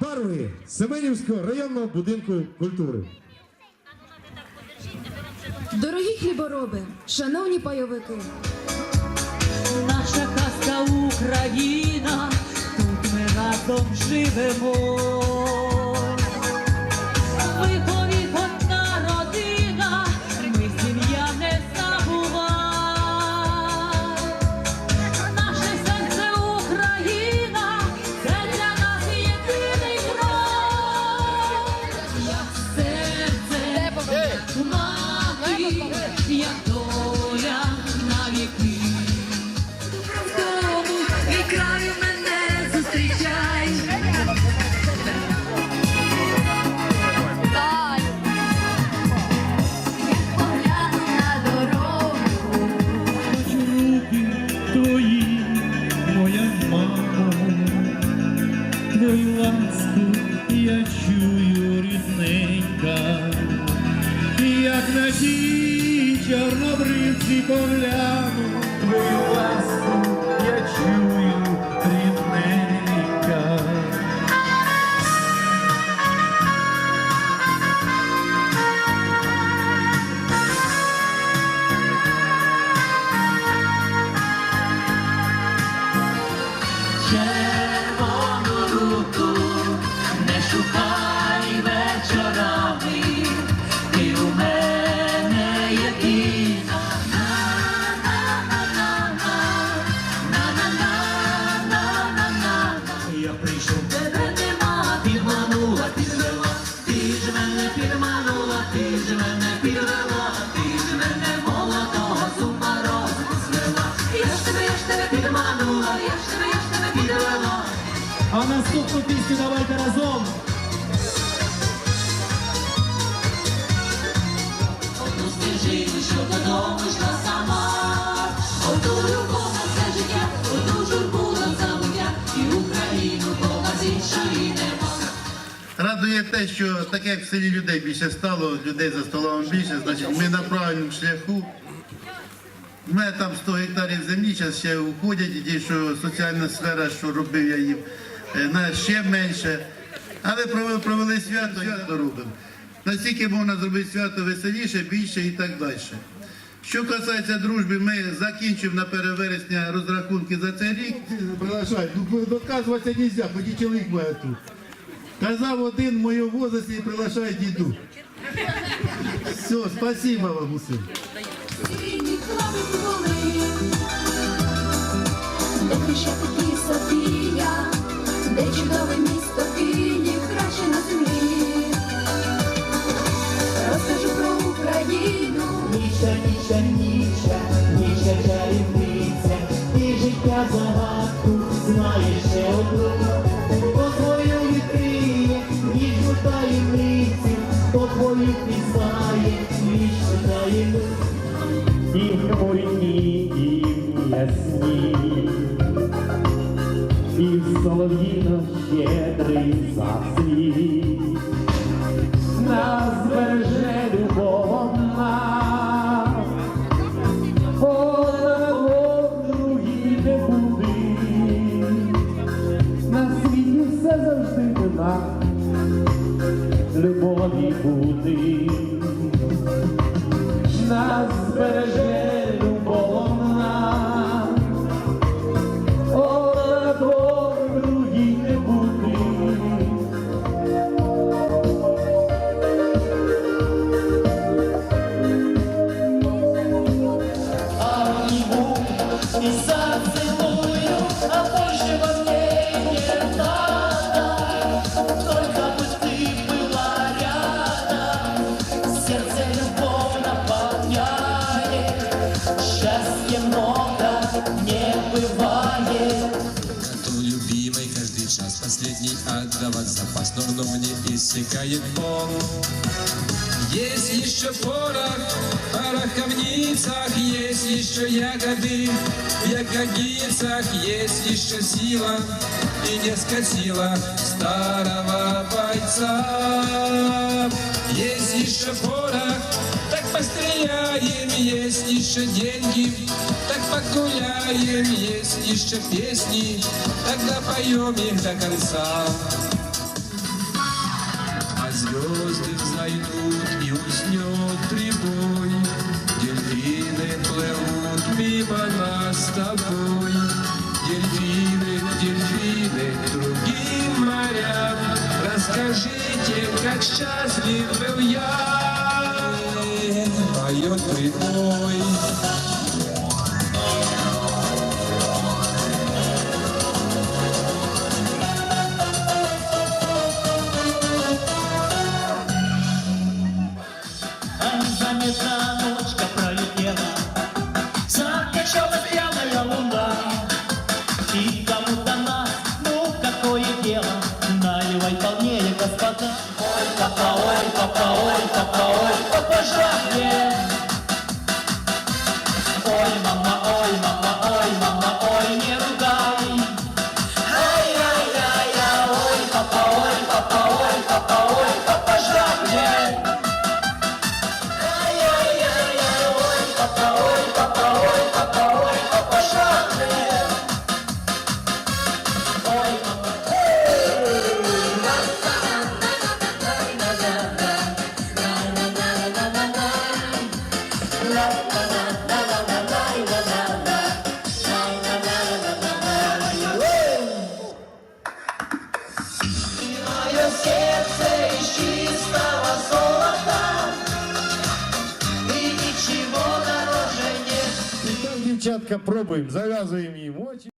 Барви Семенівського районного будинку культури. Дорогі хлібороби, шановні пайовики, Наша казка Україна, тут ми разом живемо. На чорнобривці погляну, твою ласку я чую рідненька. Червону А наступну пісню давайте разом. Стежину, що додому йшла сама. Одну любов на все життя, одну журбу на забуття, і Україну з іншої нема. Радує те, що так як в селі людей більше стало, людей за столом більше, значить ми на правильному шляху. У мене там 100 гектарів землі, зараз ще уходять, і ті, що соціальна сфера, що робив я їм, на ще менше. Але провели, свято, свято робимо. Наскільки можна зробити свято веселіше, більше і так далі. Що касається дружби, ми закінчимо на перевересня розрахунки за цей рік. Приглашай, ну доказуватися не можна, ході чоловік має тут. Казав один в моєму возрасті і приглашай діду. Все, спасибо вам усім. Ніша чарівниця, ти життя загадку знаєш ще одну, по твою відкриє ніжну таємницю, по твою пізнає вічну таємницю. І хмурні, і ясні, і солов'їно щедрий заслід. любові бути, нас збереже любовна, о другій не бути. А і за цілую, а Боже вас. Час последний отдавать запас, но, но мне иссякает он. Есть еще порох, порох камницах, есть еще ягоды, в ягодицах есть еще сила, и не скосила старого бойца. Есть еще порох, постреляем, есть еще деньги, так погуляем, есть еще песни, тогда поем их до конца. звезды взойдут и уснет прибой. Дельфины плывут мимо нас с тобой. Дельфины, дельфины, другим морям. Расскажите, как счастлив был я. Поет прибой. А незаметно ночка пролетела. Закачалась пьяная луна. И кому-то нас, ну какое дело? Наливай полнее, господа. Ой, папа, ой, папа, ой, папа, ой, папа, жахне І пробуємо, зав'язуємо їм.